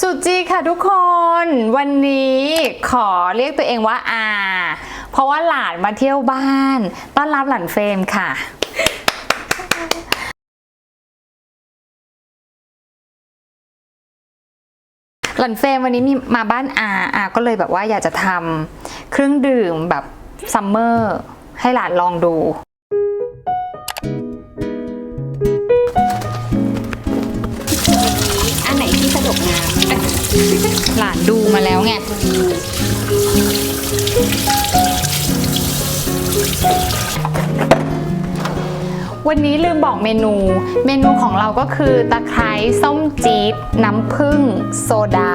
สุดจีค่ะทุกคนวันนี้ขอเรียกตัวเองว่าอาเพราะว่าหลานมาเที่ยวบ้าน ต้อนรับหลานเฟรมค่ะ หลานเฟรมวันนี้มีมาบ้านอาอาก็เลยแบบว่าอยากจะทำเครื่องดื่มแบบซัมเมอร์ให้หลานลองดูอันไหนที่สะดวกน้ หลานดูมาแล้วไงวันนี้ลืมบอกเมนู เมนูของเราก็คือตะไคร้ส้มจี๊ดน้ำผึ้งโซดา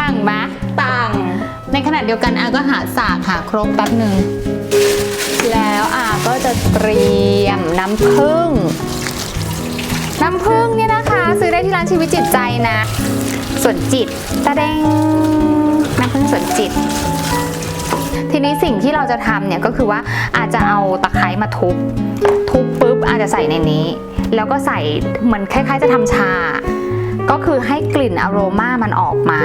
ต่างไหมำต่างในขณะเดียวกันอาก็หาสากหาครกแป๊บหนึ่ง แล้วอาก็จะเตรียมน้ำผึ้ง น้ำผึ้งเนี่ยนะคะ ซื้อได้ที่ร้านชีวิตจิตใจนะ ส่วนจิตตะเด้งน้ำผึ้งส่วนจิต ทีนี้สิ่งที่เราจะทำเนี่ยก็คือว่าอาจจะเอาตะไคร้มาทุบ ทุบปุ๊บอาจจะใส่ในนี้ แล้วก็ใส่เหมือนคล้ายๆ จะทำชา ก็คือให้กลิ่นอโรมามันออกมา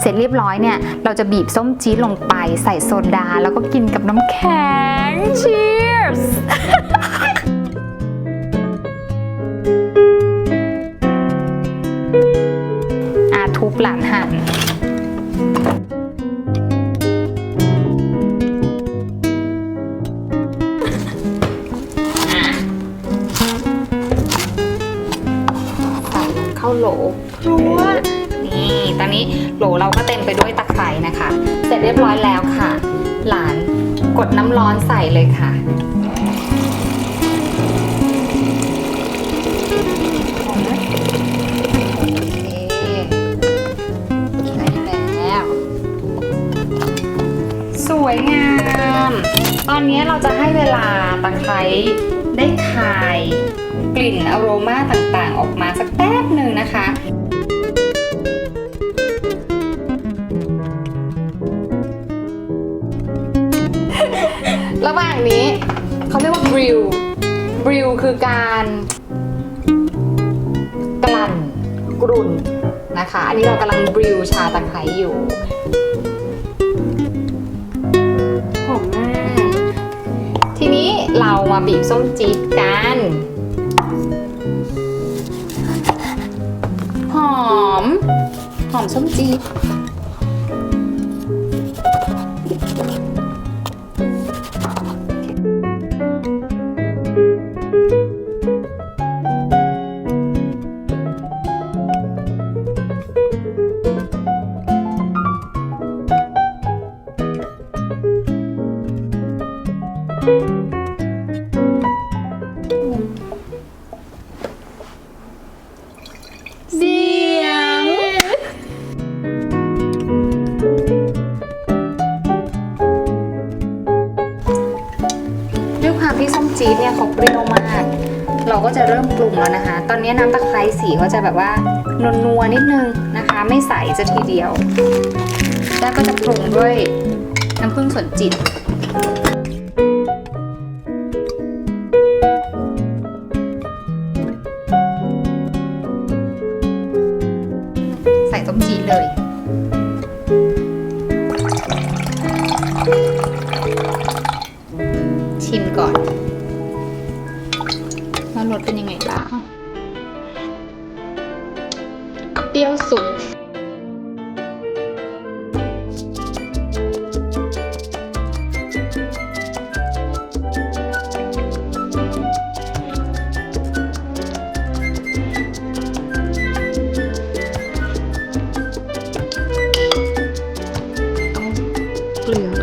เสร็จเรียบร้อยเนี่ย เราจะบีบส้มจี๊ดลงไป ใส่โซดา แล้วก็กินกับน้ำแข็ง Cheers หลานหั่นใส่เข้าโหลครัวนี่ตอนนี้โหลเราก็เต็มไปด้วยตะไคร้นะคะ เสร็จเรียบร้อยแล้วค่ะ หลานกดน้ำร้อนใส่เลยค่ะ วยงาม ตอนนี้เราจะให้เวลาตะไคร้ได้คายกลิ่นอโรมาต่างๆ ออกมาสักแป๊บหนึ่งนะคะระหว่างนี้เขาเรียกว่าบริวบริวคือการกลั่นกรุ่นนะคะ อันนี้เรากำลังบริวชาตะไคร้อยู่ เรามาบีบส้มจี๊ดกัน หอม หอมส้มจี๊ด เนี่ยเขาเปรี้ยวมาก เราก็จะเริ่มปรุงแล้วนะคะ ตอนนี้น้ำตะไคร้สีก็จะแบบว่านวลนัวนิดนึงนะคะ ไม่ใสจะทีเดียว แล้วก็จะปรุงด้วยน้ำผึ้งสวนจิต สเป็นยังไงบ้างเปรี้ยวสุดเกลือ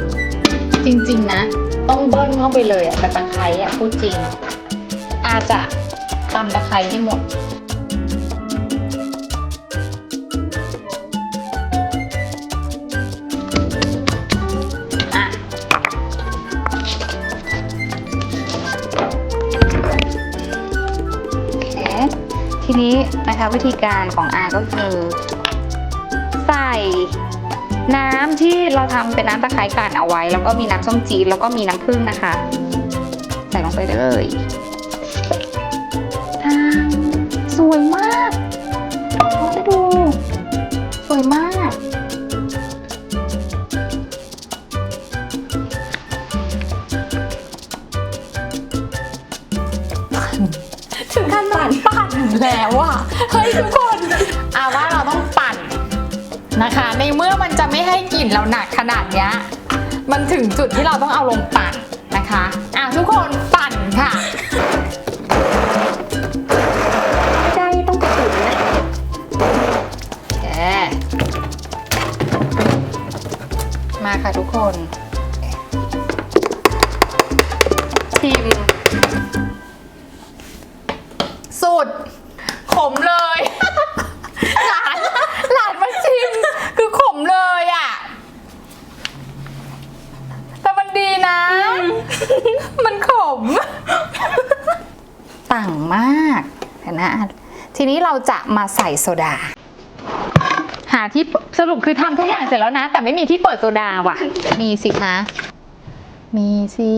จริงๆนะ ต้องเบิ้ลเข้าไปเลยอะแต่ตะไคร้อะพูดจริง อาจจะ ตำตะไคร้ให้หมดโอเคทีนี้นะคะวิธีการของอาก็คือ ใส่น้ำที่เราทำเป็นน้ำตะไคร้กลั่นเอาไว้ แล้วก็มีน้ำส้มจี๊ดแล้วก็มีน้ำผึ้งนะคะ ใส่ลงไปเลย สวยมากลองดู สวยมาก ถึงขนาดปั่นแล้วอะเฮ้ยทุกคนอาว่าเราต้องปั่นนะคะ ในเมื่อมันจะไม่ให้กลิ่นเราหนักขนาดเนี้ย มันถึงจุดที่เราต้องเอาลงปั่นนะคะอะทุกคน ค่ะทุกคนชิมสุด ขมเลย หลาน หลานมาชิม คือขมเลยอะ แต่มันดีนะ มันขม ต่างมากเห็นนะ ทีนี้เราจะมาใส่โซดา หาที่สรุปคือทำทุกอย่างเสร็จแล้วนะ แต่ไม่มีที่เปิดโซดาว่ะ มีสิคะ มีสิ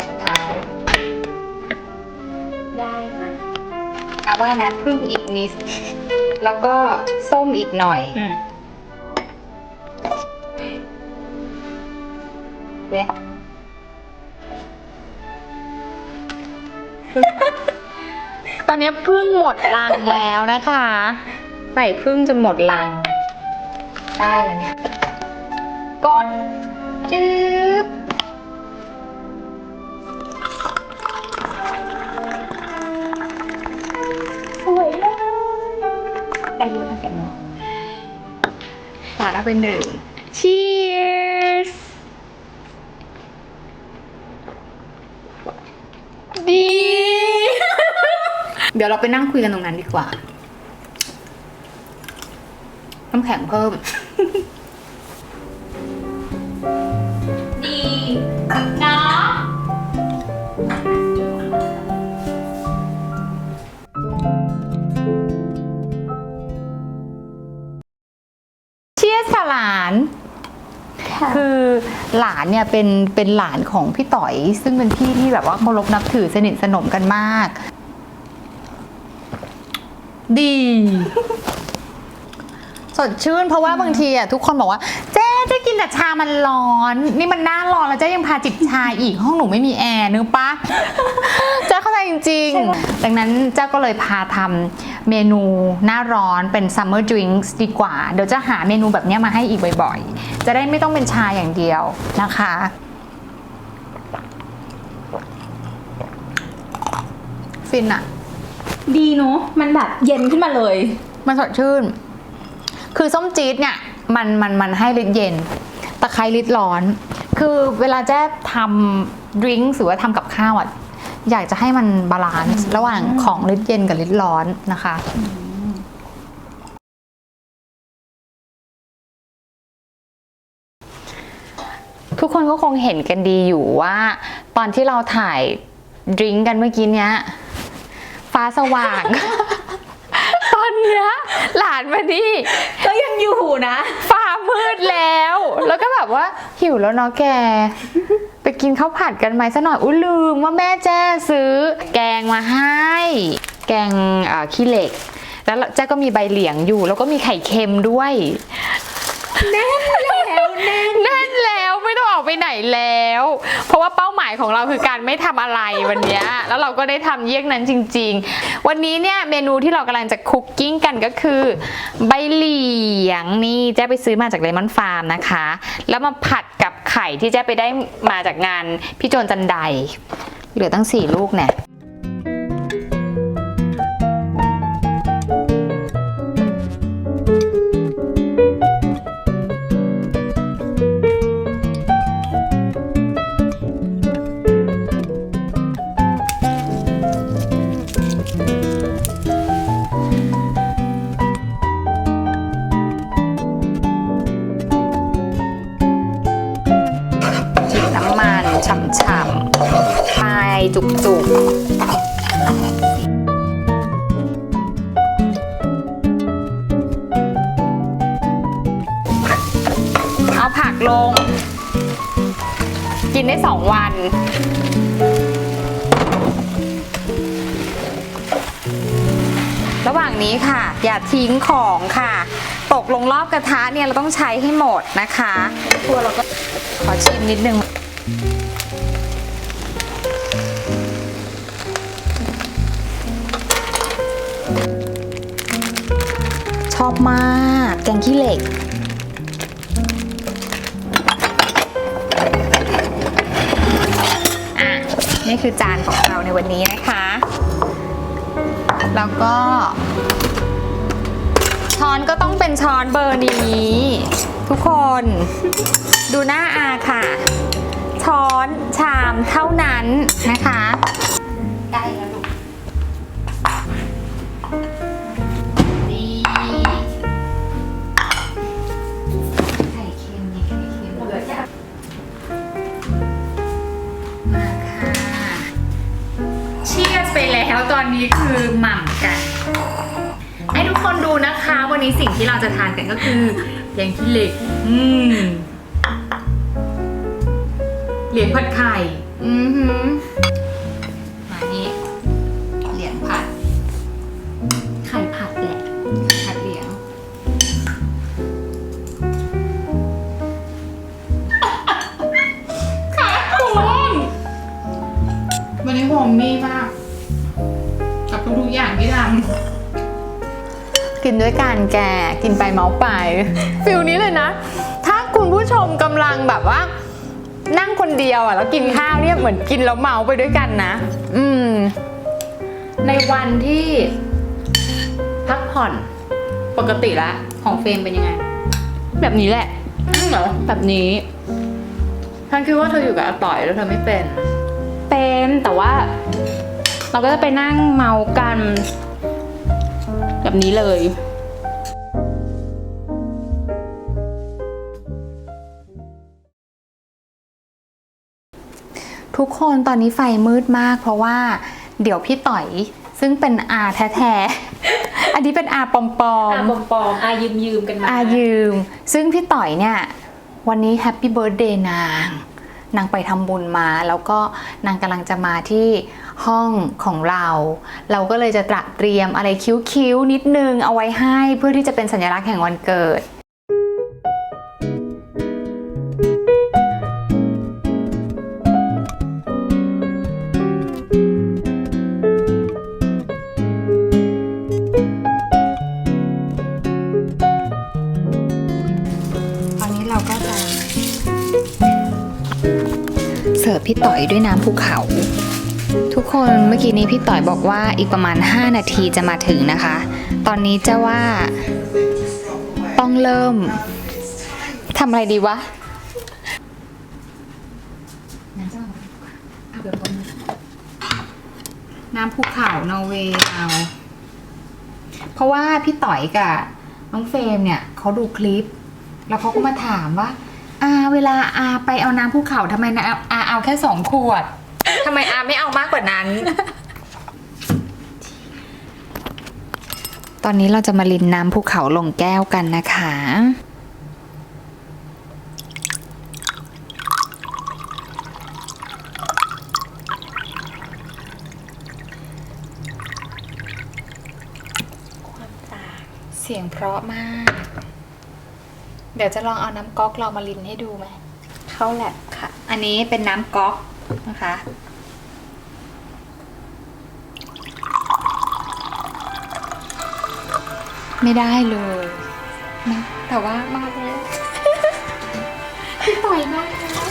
ชัวร์เป็นครั้งสุดท้ายได้ค่ะเอาว่านะพึ่งอีกนิด แล้วก็ส้มอีกหน่อยอืมเว้ยตอนนี้พึ่งหมดลังแล้วนะคะ ใส่พึ่งจนหมดลัง ได้แล้วเนี่ยกดจึ๊บ ฝาดเอาไปหนึ่ง cheers ดี เดี๋ยวเราไปนั่งคุยกันตรงนั้นดีกว่า น้ำแข็งเพิ่ม เชียสหลาน ค่ะคือหลานเนี่ยเป็นเป็นหลานของพี่ต่อย ซึ่งเป็นพี่ที่แบบว่าเคารพนับถือสนิทสนมกันมาก ดี สดชื่นเพราะว่าบางทีอะทุกคนบอกว่า เจ๊เจ๊กิน แต่ชามันร้อน นี่มันหน้าร้อนแล้วเจ๊ยังพาจิบชาอีกห้องหนูไม่มีแอร์นึกปะเจ๊เข้าใจจริง ๆ ดังนั้นเจ้าก็เลยพาทำเมนูหน้าร้อนเป็น summer drinks ดีกว่า เดี๋ยวจะหาเมนูแบบเนี้ยมาให้อีกบ่อยๆ จะได้ไม่ต้องเป็นชาอย่างเดียวนะคะฟินอะดีเนาะมันแบบเย็นขึ้นมาเลย มันสดชื่น คือส้มจี๊ดเนี่ย มันมันมันให้ฤทธิ์เย็น ตะไคร้ฤทธิ์ร้อน คือเวลาแจ๊ทำดริงก์หรือว่าทำกับข้าวอะอยากจะให้มันบาลานซ์ระหว่างของฤทธิ์เย็นกับฤทธิ์ร้อนนะคะทุกคนก็คงเห็นกันดีอยู่ว่า ตอนที่เราถ่ายดริงก์กันเมื่อกี้เนี้ย ฟ้าสว่าง ตอนเนี้ยหลานมานี่ ก็ยังอยู่นะ ฟ้ามืดแล้ว แล้วก็แบบว่าหิวแล้วเนาะแก ไปกินข้าวผัดกันไหมซะหน่อย อุ้ยลืมว่าแม่แจ้ซื้อ แกงมาให้ แกงอ่อขี้เหล็ก แล้วแจ้ก็มีใบเหลียงอยู่ แล้วก็มีไข่เค็มด้วย แน่นแล้วแน่นแน่นแล้วไม่ต้องออกไปไหนแล้ว เพราะว่าเป้าหมายของเราคือการไม่ทำอะไรวันนี้แล้วเราก็ได้ทำเยี่ยงนั้นจริง ๆ วันนี้เนี่ยเมนูที่เรากำลังจะคุกกิ้งกันก็คือ ใบเหลียงนี่แจ้ไปซื้อมาจากเลมอนฟาร์มนะคะ แล้วมาผัดกับไข่ที่แจ้ไปได้มาจากงานพี่โจนจันไดเหลือตั้งสี่ลูกเนี่ย จุกๆ เอาผักลง กินได้สองวันระหว่างนี้ค่ะ อย่าทิ้งของค่ะ ตกลงรอบกระทะเนี่ยเราต้องใช้ให้หมดนะคะ ตัวเราก็ขอชิมนิดนึง อบมาก แกงขี้เหล็ก อะ นี่คือจานของเราในวันนี้นะคะ แล้วก็ ช้อนก็ต้องเป็นช้อนเบอร์นี้ ทุกคนดูหน้าอาค่ะ ช้อนชามเท่านั้นนะคะ แล้วตอนนี้คือหม่ำกัน ให้ทุกคนดูนะคะ วันนี้สิ่งที่เราจะทานกันก็คือแกงขี้เหล็ก อืมเหลียงผัดไข่ อือหือ กินด้วยกันแกกินไปเมาส์ไปฟิลนี้เลยนะ ถ้าคุณผู้ชมกำลังแบบว่า นั่งคนเดียวอะแล้วกินข้าวเนี่ยเหมือนกินแล้วเมาไปด้วยกันนะ อืม ในวันที่พักผ่อนปกติละของเฟรมเป็นยังไง แบบนี้แหละเหรอแบบนี้ท่านคิดว่าเธออยู่กับอาต่อยแล้วเธอไม่เป็น เป็นแต่ว่า เราก็จะไปนั่งเมากัน แบบนี้เลย ทุกคนตอนนี้ไฟมืดมาก เพราะว่าเดี๋ยวพี่ต่อยซึ่งเป็นอาแท้ๆ อันนี้เป็นอาปลอมอาๆบอมปอมอายืมยืมกันมาอายืม ซึ่งพี่ต่อยเนี่ย วันนี้แฮปปี้เบิร์ดเดย์นาง นางไปทำบุญมา แล้วก็นางกำลังจะมาที่ห้องของเรา เราก็เลยจะตระเตรียมอะไรคิ้วๆนิดนึงเอาไว้ให้เพื่อที่จะเป็นสัญลักษณ์แห่งวันเกิด พี่ต่อยด้วยน้ำภูเขา ทุกคนเมื่อกี้นี้พี่ต่อยบอกว่าอีกประมาณ 5 นาทีจะมาถึงนะคะ ตอนนี้จะว่าต้องเริ่มทำอะไรดีวะน้ำภูเขานอร์เวย์เอา เพราะว่าพี่ต่อยกับน้องเฟรมเนี่ยเขาดูคลิป แล้วเขาก็มาถามว่า อาเวลาอาไปเอาน้ำภูเขาทำไมนะอาเอาแค่สองขวด ทำไมอาไม่เอามากกว่านั้น ตอนนี้เราจะมาลินน้ำภูเขาลงแก้วกันนะคะ เสียงเพราะมาก เดี๋ยวจะลองเอาน้ำก๊อกเรามาลินให้ดูไหม เข้าแลบค่ะ อันนี้เป็นน้ำก๊อกนะคะ ไม่ได้เลยนะแต่ว่ามาแล้วพี่ต่อยมาแล้ว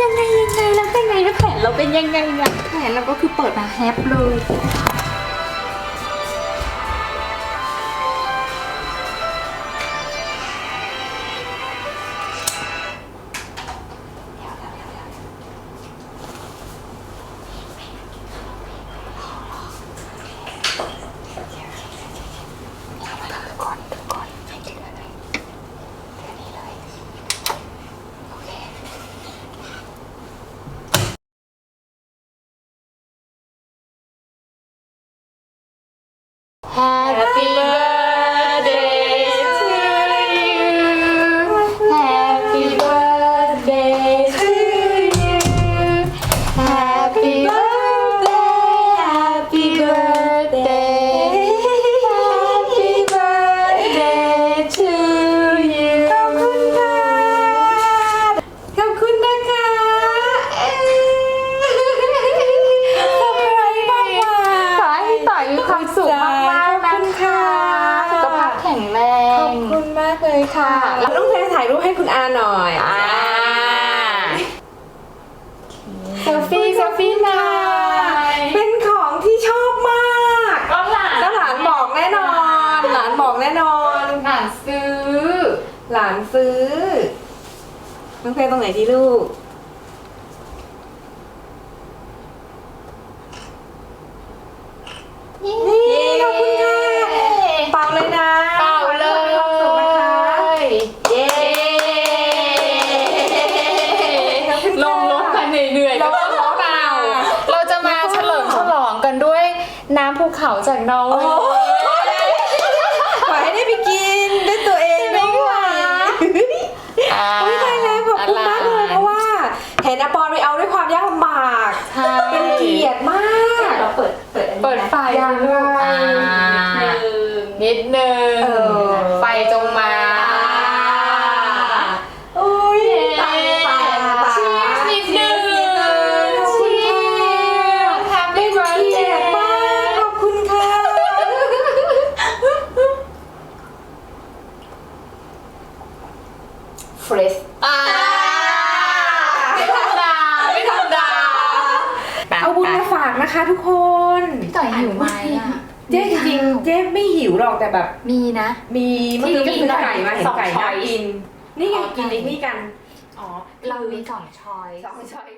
ยังไงยังไงแล้วเป็นไงแล้วแผนเราเป็นยังไงเนี่ยแผนเราก็คือเปิดมาแฮปเลย ฟี่เซลฟี่หน่อยเป็นของที่ชอบมากก็หลานแล้วหลานบอกแน่นอน หลานบอกแน่นอน หลานซื้อ หลานซื้อ น้องเพลตรงไหนดีลูก นี่ขอบคุณค่ะเป่าเลยนะ ขาจากนองเว โอ้ ย์ ขอให้ได้ไปกินด้วยตัวเองด้วย อ่า ไม่ได้แล้วขอบคุณมากเลยเพราะว่า เห็นอาปอนไปเอาด้วยความยากลำบาก ใช่ เป็นเกียรติมาก เราเปิดเปิดอันนี้นะ เปิดไฟ ยังด้วย อ่า หนึ่ง นิดนึง เออ ไฟจงมา อุ้ยตายตายตาย Cheers นิดนึง ขอบคุณค่ะ Cheers Happy เป็นเกียรติมาก ขอบคุณค่ะ เฟรชอ่าไม่ธรรมดาไม่ธรรมดา เอาบุญมาฝากนะคะทุกคน พี่ต่อยหิวไหมอะ เจ๊จริงๆเจ๊ไม่ หิวหรอกแต่แบบ มีนะ มีเมื่อกี้ก็ที่ซื้อมีไก่มาเห็นสองไก่ช้น่าอยกิน นี่ไงอ๋อกินไก่ไอ้นี่กัน อ๋อ เรามีสองช้อย สองช้อยก็คือ